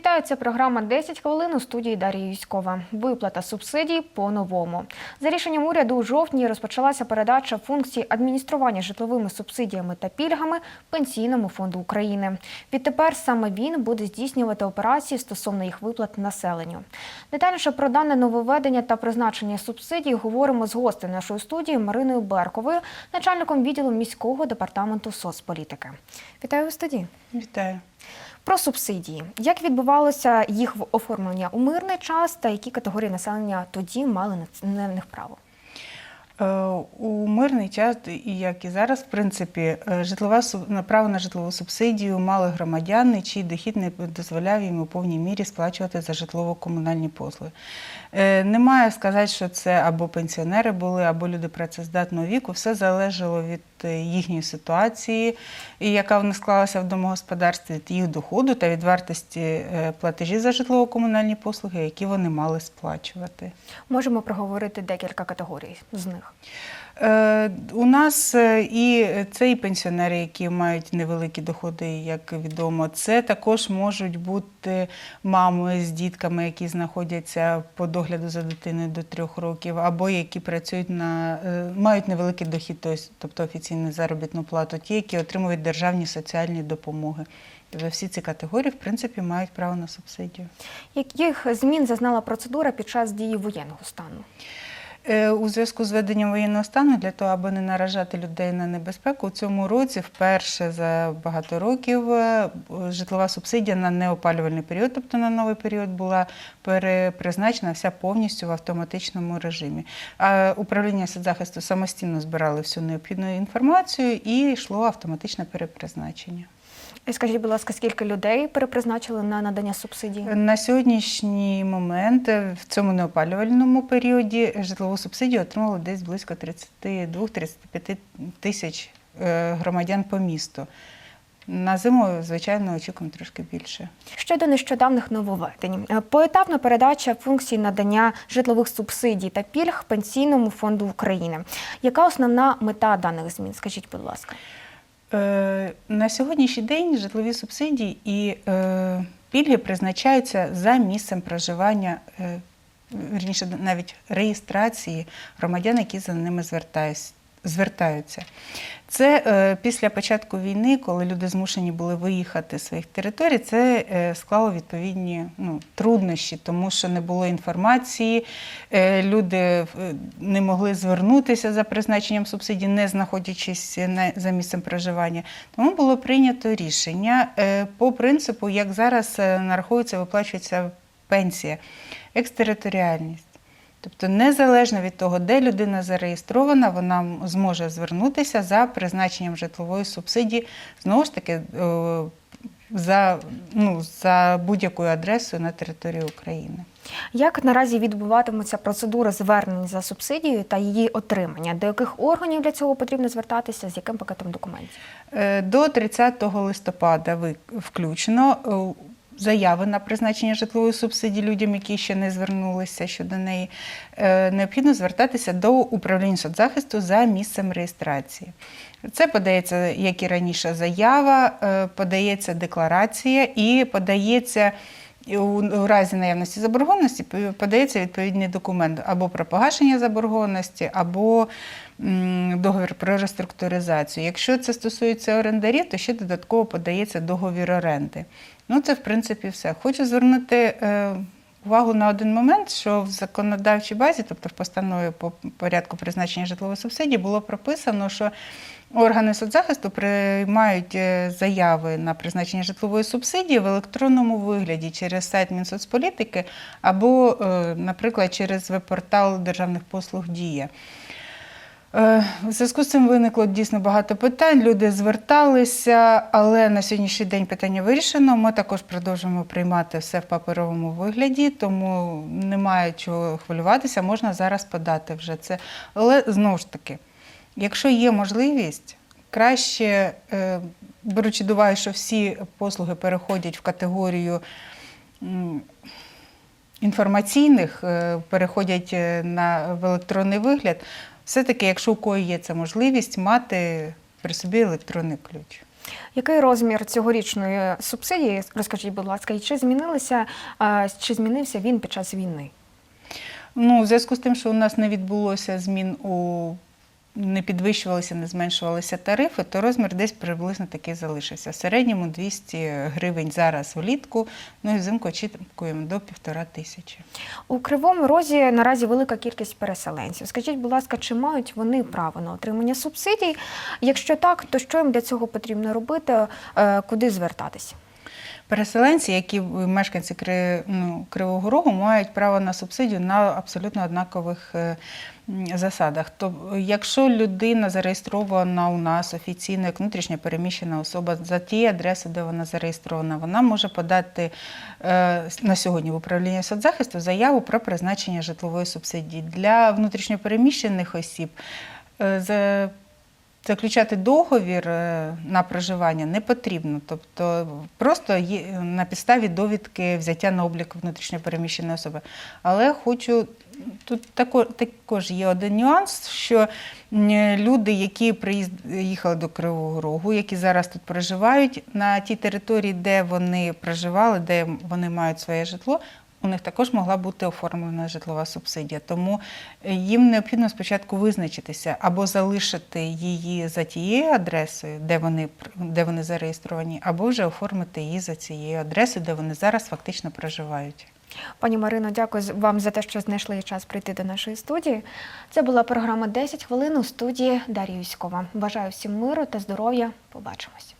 Це програма «10 хвилин у студії Дар'я Юськова. Виплата субсидій по-новому. За рішенням уряду у жовтні розпочалася передача функцій адміністрування житловими субсидіями та пільгами Пенсійному фонду України. Відтепер саме він буде здійснювати операції стосовно їх виплат населенню. Детальніше про дане нововведення та призначення субсидій говоримо з гостем нашої студії Мариною Берковою, начальником відділу міського департаменту соцполітики. Вітаю у студії. Вітаю. Про субсидії. Як відбувалося їх оформлення у мирний час та які категорії населення тоді мали на них право? Е, У мирний час, і як і зараз, в принципі, е, житлова право на житлову субсидію мали громадяни, чий дохід не дозволяв їм у повній мірі сплачувати за житлово-комунальні послуги. Е, Немає сказати, що це або пенсіонери були, або люди працездатного віку. Все залежало від їхньої ситуації, яка в них склалася в домогосподарстві, від їх доходу та від вартості платежі за житлово-комунальні послуги, які вони мали сплачувати. Можемо проговорити декілька категорій з них. Е, У нас е, і це і пенсіонери, які мають невеликі доходи, як відомо. Це також можуть бути мами з дітками, які знаходяться по догляду за дитиною до трьох років, або які працюють на е, мають невеликий дохід, тобто- офіційну заробітну плату, ті, які отримують державні соціальні допомоги. Всі ці категорії, в принципі, мають право на субсидію. Яких змін зазнала процедура під час дії воєнного стану? Е, У зв'язку з введенням воєнного стану для того, аби не наражати людей на небезпеку, у цьому році вперше за багато років е, житлова субсидія на неопалювальний період, тобто на новий період, була перепризначена вся повністю в автоматичному режимі. А управління соцзахисту самостійно збирали всю необхідну інформацію і йшло автоматичне перепризначення. Скажіть, будь ласка, скільки людей перепризначили на надання субсидій? На сьогоднішній момент в цьому неопалювальному періоді житлову субсидію отримало десь близько 32-35 тисяч е, громадян по місту. На зиму, звичайно, очікуємо трошки більше. Щодо нещодавних нововведень, Е, поетапна передача функцій надання житлових субсидій та пільг Пенсійному фонду України. Яка основна мета даних змін? Скажіть, будь ласка. Е, На сьогоднішній день житлові субсидії і е, пільги призначаються за місцем проживання, е, вірніше навіть реєстрації громадян, які за ними звертаюсь- звертаються. Це е, після початку війни, коли люди змушені були виїхати з своїх територій, це е, склало відповідні ну, труднощі, тому що не було інформації, е, люди е, не могли звернутися за призначенням субсидій, не знаходячись на, за місцем проживання. Тому було прийнято рішення е, по принципу, як зараз е, нараховується, виплачується пенсія, екстериторіальність. Тобто, незалежно від того, де людина зареєстрована, вона зможе звернутися за призначенням житлової субсидії, знову ж таки, е, за, ну, за будь-якою адресою на території України. Як наразі відбуватиметься процедура звернень за субсидією та її отримання? До яких органів для цього потрібно звертатися? З яким пакетом документів? Е, До 30 листопада ви- включено е, заяви на призначення житлової субсидії людям, які ще не звернулися щодо неї. Е, Необхідно звертатися до управління соцзахисту за місцем реєстрації. Це подається, як і раніше, заява, е, подається декларація і подається. У разі наявності заборгованості подається відповідний документ або про погашення заборгованості, або договір про реструктуризацію. Якщо це стосується орендарів, то ще додатково подається договір оренди. Ну, це в принципі все. Хочу звернути е, увагу на один момент, що в законодавчій базі, тобто в постанові по порядку призначення житлової субсидії, було прописано, що органи соцзахисту приймають е, заяви на призначення житлової субсидії в електронному вигляді через сайт Мінсоцполітики або, е, наприклад, через веб-портал державних послуг Дія. Е, У зв'язку з цим виникло дійсно багато питань. Люди зверталися, але на сьогоднішній день питання вирішено. Ми також продовжуємо приймати все в паперовому вигляді, тому немає чого хвилюватися. Можна зараз подати вже це. Але знову ж таки, якщо є можливість, краще е, беручи до уваги, що всі послуги переходять в категорію. Інформаційних е, переходять на в електронний вигляд. Все-таки, якщо у кого є ця можливість, мати при собі електронний ключ. Який розмір цьогорічної субсидії? Розкажіть, будь ласка, і чи змінилися чи змінився він під час війни? Ну, у зв'язку з тим, що у нас не відбулося змін у не підвищувалися, не зменшувалися тарифи, то розмір десь приблизно такий залишився. В середньому 200 гривень зараз влітку, ну і взимку очікуємо до півтора тисячі. У Кривому Розі наразі велика кількість переселенців. Скажіть, будь ласка, чи мають вони право на отримання субсидій? Якщо так, то що їм для цього потрібно робити? Е, Куди звертатися? Переселенці, які мешканці ну, Кривого Рогу, мають право на субсидію на абсолютно однакових е, засадах. То, якщо людина зареєстрована у нас офіційно як внутрішньо переміщена особа за тією адресою, де вона зареєстрована, вона може подати е, на сьогодні в управління соцзахисту заяву про призначення житлової субсидії для внутрішньо переміщених осіб. Е, за Заключати договір е, на проживання не потрібно, тобто просто є на підставі довідки взяття на облік внутрішньопереміщеної особи. Але хочу тут тако- також є один нюанс, що люди, які приїхали до Кривого Рогу, які зараз тут проживають, на тій території, де вони проживали, де вони мають своє житло, у них також могла бути оформлена житлова субсидія. Тому е, їм необхідно спочатку визначитися або залишити її за тією адресою, де вони, де вони зареєстровані, або вже оформити її за цією адресою, де вони зараз фактично проживають. Пані Марино, дякую вам за те, що знайшли час прийти до нашої студії. Це була програма «10 хвилин у студії Дар'я Юськова. Бажаю всім миру та здоров'я. Побачимось.